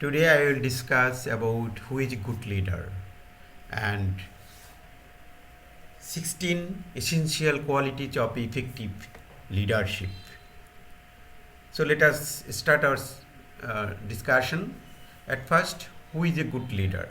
Today I will discuss about who is a good leader and 16 essential qualities of effective leadership. So let us start our uh, discussion. At first, who is a good leader?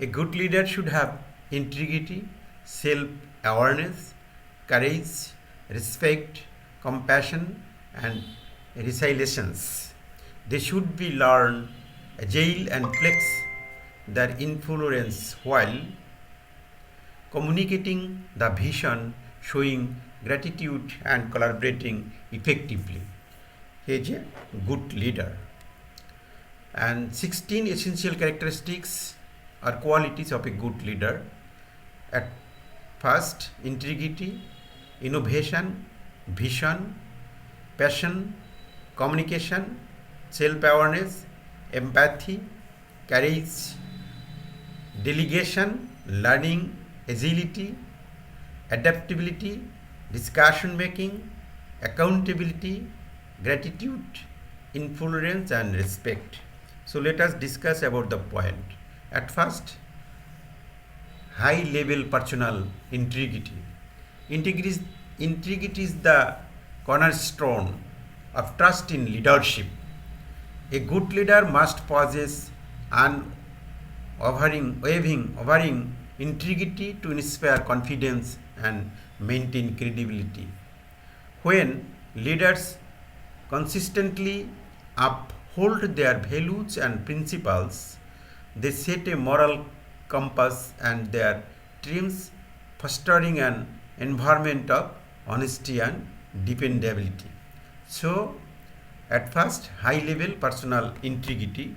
A good leader should have integrity, self awareness, courage, respect, compassion, and resilience. They should be learned, agile, and flex their influence while communicating the vision, showing gratitude, and collaborating effectively. He is a good leader. And 16 essential characteristics or qualities of a good leader. At first, integrity, innovation, vision, passion, communication, self awareness, empathy, courage, delegation, learning, agility, adaptability, discussion making, accountability, gratitude, influence, and respect. So let us discuss about the point. At first, high level personal integrity. Integrity is, integrity is the cornerstone of trust in leadership. A good leader must possess an unwavering wavering, wavering integrity to inspire confidence and maintain credibility. When leaders consistently uphold their values and principles, they set a moral compass and their teams fostering an environment of honesty and dependability. So, at first, high level personal integrity.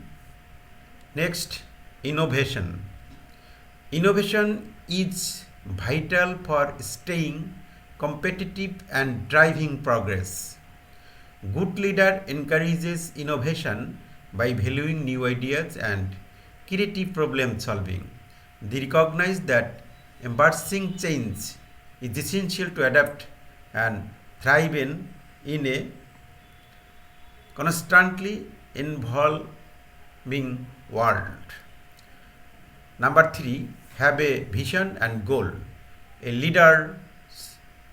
Next, innovation. Innovation is vital for staying competitive and driving progress. Good leader encourages innovation by valuing new ideas and creative problem solving. They recognize that embracing change is essential to adapt and thrive in, in a constantly evolving world. Number three, have a vision and goal. A leader's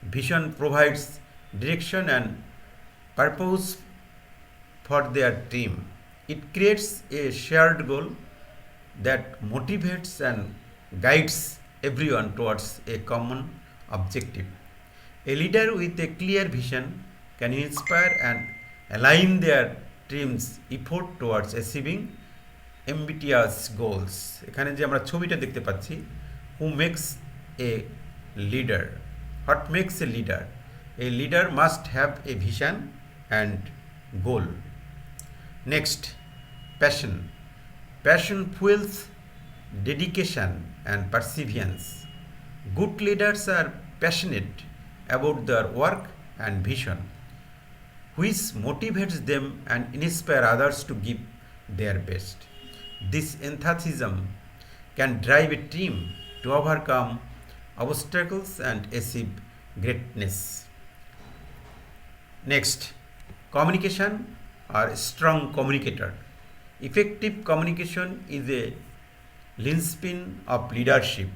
vision provides direction and purpose for their team. It creates a shared goal that motivates and guides everyone towards a common objective. A leader with a clear vision can inspire and align their team's effort towards achieving ambitious goals. এখানে যে আমরা ছবিটা দেখতে পাচ্ছি who makes a leader what makes a leader a leader must have a vision and goal next passion passion fuels dedication and perseverance good leaders are passionate about their work and vision which motivates them and inspire others to give their best this enthusiasm can drive a team to overcome obstacles and achieve greatness next communication are strong communicator effective communication is a linchpin of leadership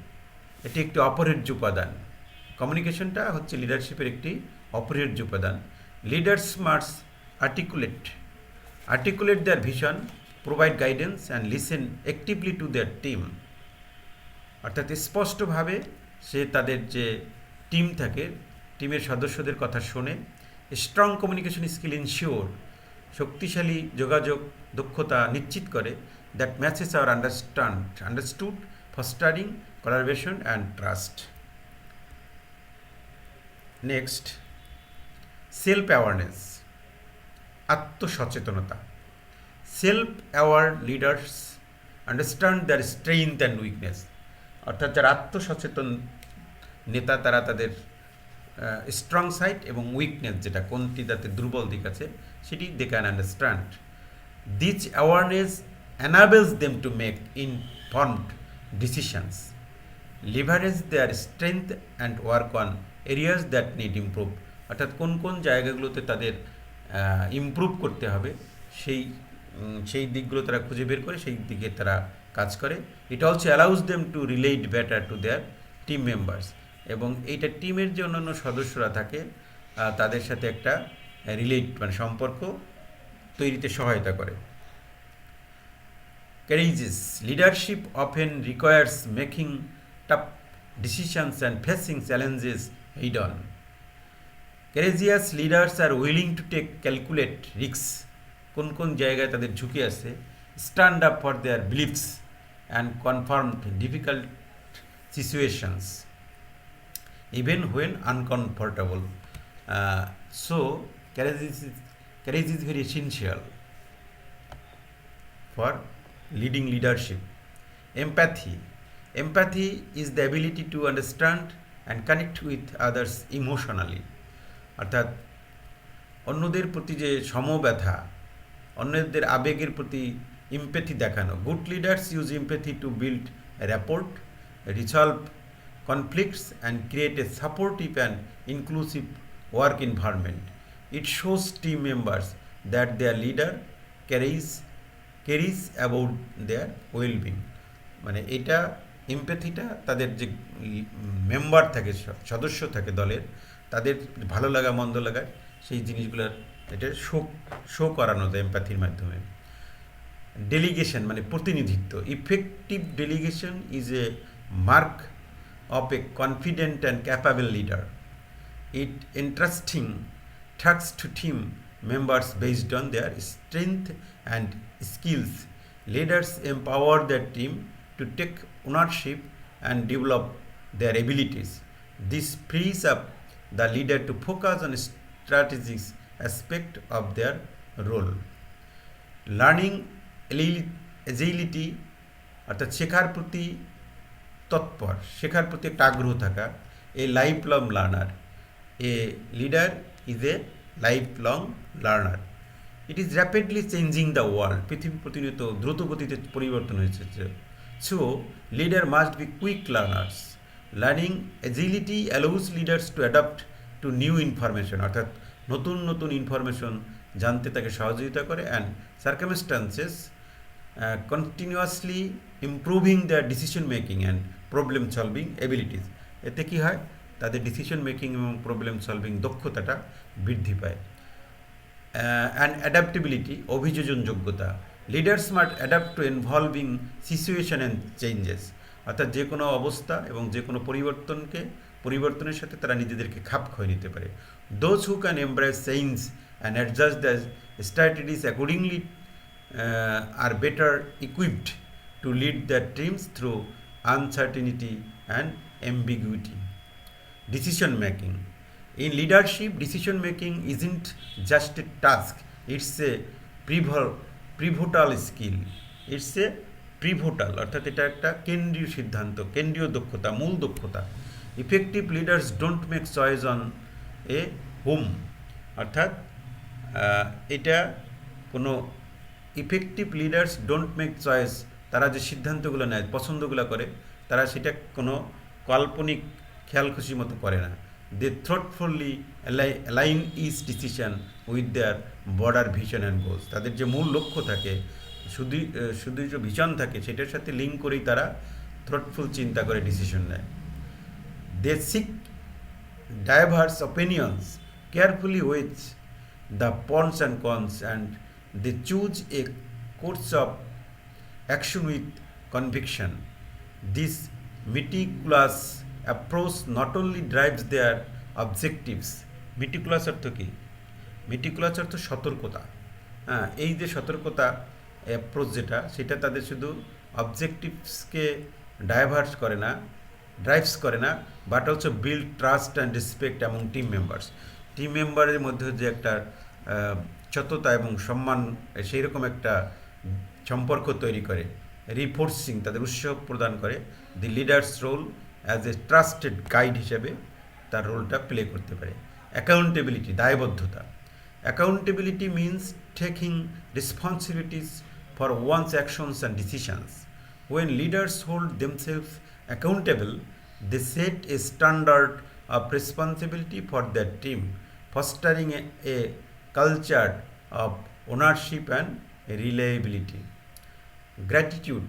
এটি একটি অপরিহার্য উপাদান। কমিউনিকেশনটা হচ্ছে লিডারশিপের একটি অপরিহার্য উপাদান। Leaders Mars articulate articulate their vision provide guidance and listen actively to their team অর্থাৎ স্পষ্টভাবে সে তাদের যে টিম থাকে টিমের সদস্যদের কথা শোনে স্ট্রং কমিউনিকেশন স্কিল ইনশিওর শক্তিশালী যোগাযোগ দক্ষতা নিশ্চিত করে that matches our understand understood fostering collaboration and trust Next, self awareness, আত্মসচেতনতা। Self aware leaders understand their strength and weakness. অর্থাৎ যারা আত্মসচেতন নেতা তারা তাদের স্ট্রং সাইড এবং উইকনেস যেটা কোনটি তাদের দুর্বল দিক আছে সেটি they can understand. This awareness enables them to make informed decisions leverage their strength and work on areas that need improve অর্থাৎ কোন কোন জায়গাগুলোতে তাদের ইমপ্রুভ করতে হবে, সেই সেই দিকগুলো তারা খুঁজে বের করে, সেই দিকে তারা কাজ করে। It also allows them to relate better to their team members এবং এইটা টিমের যে অন্যান্য সদস্যরা থাকে তাদের সাথে একটা রিলেট মানে সম্পর্ক তৈরিতে সহায়তা করে। Courageous leadership often requires making tough decisions and facing challenges head on courageous leaders are willing to take calculate risks কোন কোন জায়গায় তাদের ঝুঁকি আছে stand up for their beliefs and confirm difficult situations even when uncomfortable. Uh, so, courage is, courage is very essential for leading leadership. Empathy. Empathy is the ability to understand and connect with others emotionally. অর্থাৎ অন্যদের প্রতি যে সমব্যথা, অন্যদের আবেগের প্রতি empathy দেখানো। Good leaders use empathy to build rapport resolve conflicts and create a supportive and inclusive work environment it shows team members that their leader cares cares about their wellbeing মানে এটা ইম্প্যাথিটা তাদের যে মেম্বার থাকে সদস্য থাকে দলের তাদের ভালো লাগা, মন্দ লাগার সেই জিনিসগুলো এটা শো শো করানো যায় এম্প্যাথির মাধ্যমে। ডেলিগেশন মানে প্রতিনিধিত্ব। Effective delegation is a mark of a confident and capable leader it interesting tasks to team members based on their strength and skills leaders empower their team to take ownership and develop their abilities this frees up the leader to focus on strategic aspect of their role. Learning agility অর্থাৎ শেখার প্রতি তৎপর, শেখার প্রতি একটা আগ্রহ থাকা, a life long learner a leader is a life long learner it is rapidly changing the world পৃথিবী প্রতিনিয়ত দ্রুত গতিতে পরিবর্তন হয়েছে। So leader must be quick learners learning agility allows leaders to adapt to new information অর্থাৎ নতুন নতুন information জানতে তাকে সহযোগিতা করে and circumstances continuously improving the decision making and problem solving abilities এতে কী হয়? তাদের ডিসিশন মেকিং এবং প্রবলেম সলভিং দক্ষতাটা বৃদ্ধি পায়। অ্যান্ড অ্যাডাপ্টেবিলিটি অভিযোজন যোগ্যতা leaders must adapt to involving situation and changes অর্থাৎ যে কোনো অবস্থা এবং যে কোনো পরিবর্তনকে পরিবর্তনের সাথে তারা নিজেদেরকে খাপ খয়ে নিতে পারে those who can embrace change and adjust the strategies accordingly are better equipped to lead the teams through uncertainty and ambiguity. Decision making. In leadership, decision making isn't just a task, it's a pivotal, pivotal skill. It's a pivotal অর্থাৎ এটা একটা কেন্দ্রীয় সিদ্ধান্ত, কেন্দ্রীয় দক্ষতা, মূল দক্ষতা। Effective leaders don't make choice on a home অর্থাৎ এটা কোনো effective leaders don't make choice তারা যে সিদ্ধান্তগুলো নেয়, পছন্দগুলো করে, তারা সেটা কোনো কাল্পনিক খেয়াল খুশি মতো করে না। They thoughtfully align is decision with their broader vision and goals তাদের যে মূল লক্ষ্য থাকে সুদী সুদীর্য ভীষণ থাকে, সেটার সাথে লিঙ্ক করেই তারা থ্রটফুল চিন্তা করে ডিসিশন নেয়। They seek diverse opinions carefully with the pros and cons and they choose a course of action with conviction this meticulous approach not only drives their objectives meticulous অর্থ কী? মিটিকুলাস অর্থ সতর্কতা। হ্যাঁ এই যে সতর্কতা অ্যাপ্রোচ যেটা, সেটা তাদের শুধু অবজেক্টিভসকে ডাইভার্স করে না ড্রাইভস করে না but also build trust and respect among team members team মেম্বারের মধ্যে যে একটা সততা এবং সম্মান সেই রকম একটা সম্পর্ক তৈরি করে রিফোর্সিং তাদের উৎসাহ প্রদান করে the leaders role as a trusted guide হিসেবে তার রোলটা প্লে করতে পারে। অ্যাকাউন্টেবিলিটি দায়বদ্ধতা। Accountability means taking responsibilities for one's actions and decisions. When leaders hold themselves accountable, they set a standard of responsibility for their team, fostering a, a culture of ownership and reliability. Gratitude.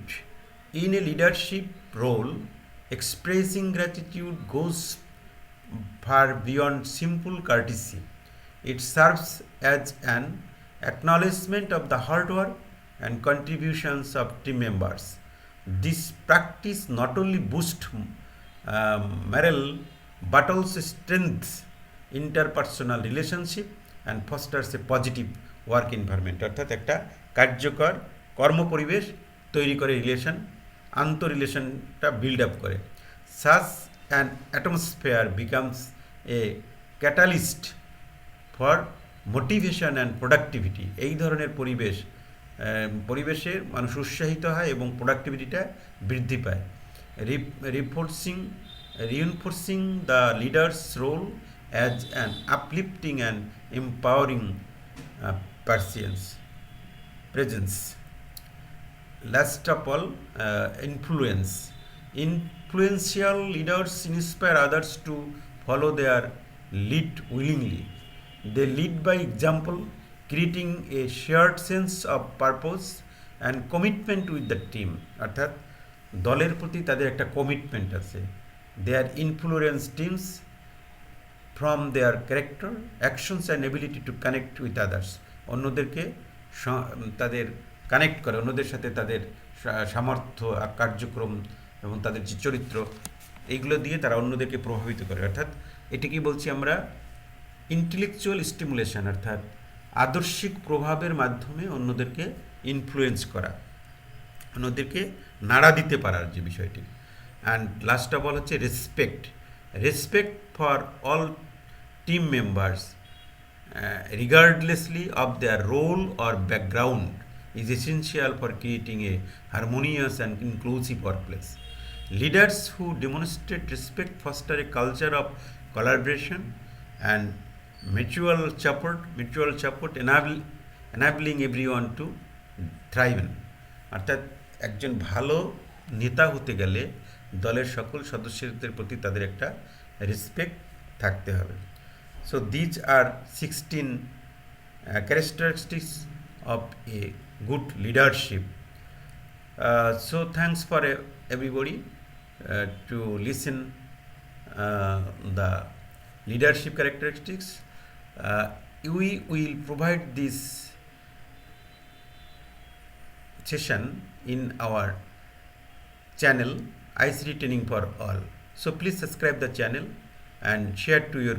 In a leadership role, expressing gratitude goes far beyond simple courtesy. It serves as an acknowledgement of the hard work and contributions of team members. This practice not only boosts um, morale but also strengthens interpersonal relationship and fosters a positive work environment অর্থাৎ একটা কার্যকর কর্মপরিবেশ তৈরি করে relation আন্ত রিলেশনটা build up করে such an atmosphere becomes a catalyst for motivation and productivity এই ধরনের পরিবেশ পরিবেশে মানুষ উৎসাহিত হয় এবং প্রোডাক্টিভিটিটা বৃদ্ধি পায়। Reinforcing reinforcing the leaders role as an uplifting and empowering presence presence last of all influence influential leaders inspire others to follow their lead willingly they lead by example example a a sense of of and commitment with the team অর্থাৎ দলের প্রতি তাদের একটা commitment আছে। Their influence teams from their character actions and ability to connect with others অন্যদেরকে তাদের connect করে, অন্যদের সাথে তাদের সামর্থ্য, কার্যক্রম এবং তাদের যে চরিত্র, এইগুলো দিয়ে তারা অন্যদেরকে প্রভাবিত করে। অর্থাৎ এটা এটিকে বলছি আমরা ইন্টেলেকচুয়াল স্টিমুলেশন অর্থাৎ আদর্শিক প্রভাবের মাধ্যমে অন্যদেরকে ইনফ্লুয়েন্স করা, অন্যদেরকে নাড়া দিতে পারার যে বিষয়টি। অ্যান্ড লাস্ট অফ অল হচ্ছে respect respect for all team members regardlessly of their role or background is essential for creating a harmonious and inclusive workplace Leaders who demonstrate respect foster a culture of collaboration and mutual support, mutual support enable, enabling everyone to thrive. অর্থাৎ একজন ভালো নেতা হতে গেলে দলের সকল সদস্যদের প্রতি তাদের একটা রেসপেক্ট থাকতে হবে। So these are sixteen characteristics of a good leadership so thanks for everybody to listen the leadership characteristics Uh, we will provide this session in our channel ICT Training for All. So please subscribe the channel and share to your